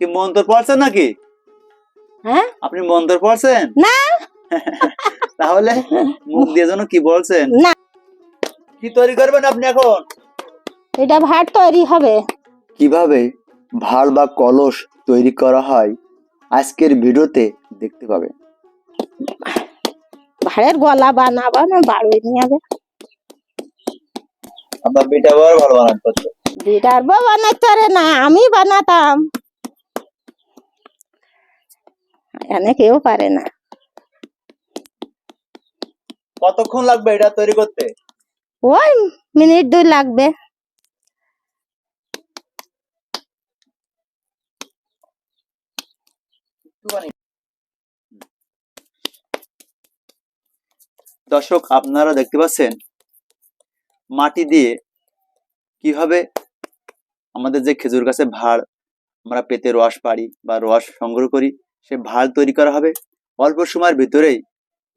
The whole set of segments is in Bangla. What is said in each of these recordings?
কি মন্তর পড়ছেন নাকি? হ্যাঁ? আপনি মন্তর পড়ছেন? না। তাহলে মুখ দিয়ে যেন কি বলছেন? না। কি তৈরি করবেন আপনি এখন? এটা ভাত তৈরি হবে। কীভাবে ভাড় বা কলস তৈরি করা হয় আজকের ভিডিওতে দেখতে পাবেন ভাড়ের গলা বানাবো না বাড়ি নিয়ে যাবে। আপনার বেটা বড় ভালো বানান করছে বিটার বউ বানাতে পারে না আমি বানাতাম। এনে কেউ পারে না। কতক্ষণ লাগবে এটা তৈরি করতে? ওই মিনিট দুই লাগবে। দর্শক আপনারা দেখতে পাচ্ছেন মাটি দিয়ে কীভাবে আমাদের যে খেজুর গাছে ভাড় আমরা পেতে রস পাড়ি বা রস সংগ্রহ করি সে ভাড় তৈরি করা হবে। অল্প সময়ের ভিতরেই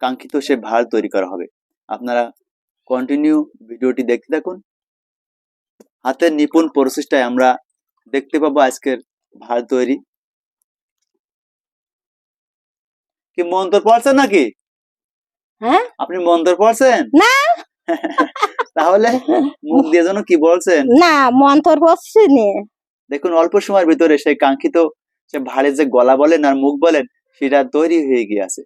কাঙ্ক্ষিত সে ভাড় তৈরি করা হবে। আপনারা কন্টিনিউ ভিডিওটি দেখতে থাকুন। হাতের নিপুণ প্রসেসটাই আমরা দেখতে পাবো আজকের ভাড় তৈরি। কি মন্তর পড়ছেন নাকি? হ্যাঁ? আপনি মন্তর পড়ছেন না। তাহলে মুখ দিয়ে যেন কি বলছেন? না মন্তর নে। দেখুন অল্প সময়ের ভিতরে সেই কাঙ্ক্ষিত সে ভাড়ে যে গলা বলেন আর মুখ বলেন, সেটা তৈরি হয়ে গিয়েছে।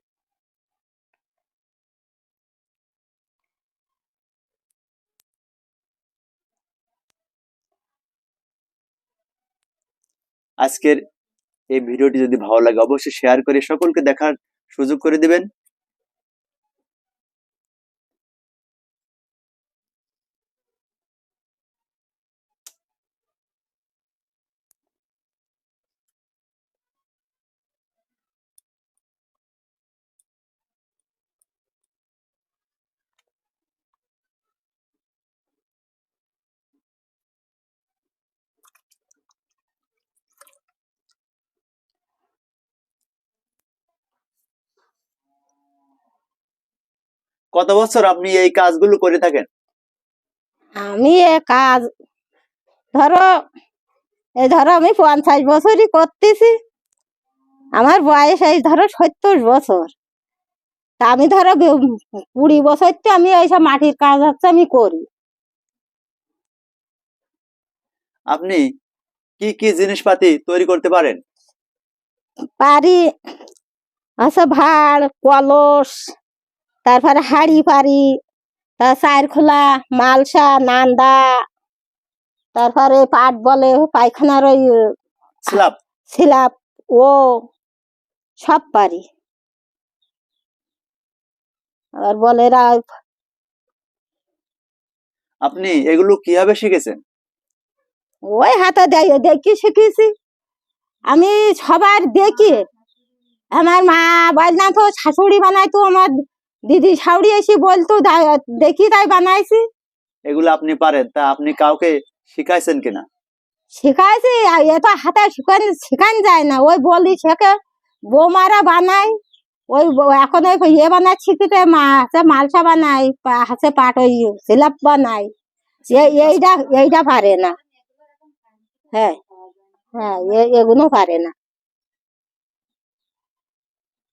আজকের এই ভিডিওটি যদি ভালো লাগে, অবশ্যই শেয়ার করে সকলকে দেখার সুযোগ করে দিবেন। কত বছর আপনি এই কাজগুলো করে থাকেন? আমি এ কাজ ধরো এই ধরো আমি পঞ্চাশ বছরই করতেছি। আমার বয়স এই ধরো সত্তর বছর। তা আমি ধরো কুড়ি বছর তো আমি এইসব মাটির কাজ হচ্ছে আমি করি। আপনি কি কি জিনিসপাতি তৈরি করতে পারেন? পারি আচ্ছা ভাড় কলস তারপরে হাড়ি পারি তার খোলা মালসা নান্দা তারপরে পাট বলে পায়খানার ওই স্ল্যাব সিলাপ ও সব পারি। আর বলে আপনি এগুলো কীভাবে শিখেছেন? ওই হাতে দেয় দেখি শিখেছি। আমি সবার দেখি। আমার মা বল না তো শাশুড়ি বানাইতো আমার দিদি শাশুড়ি এসে বলতো দেখি তাই বানাইছি। এগুলো আপনি পারেন তা আপনি কাউকে শিখাইছেন কিনা? শিখাইছি আর এ তো হাতে শিখান শিখান যায় না। ওই বলি শেখে বৌমারা বানাই ওই এখন ওই ইয়ে বানাচ্ছি কি মা মালসা বানাই হাতে পাট ওই সিলাপ বানাই এইটা এইটা পারে না। হ্যাঁ হ্যাঁ এগুলো পারে না।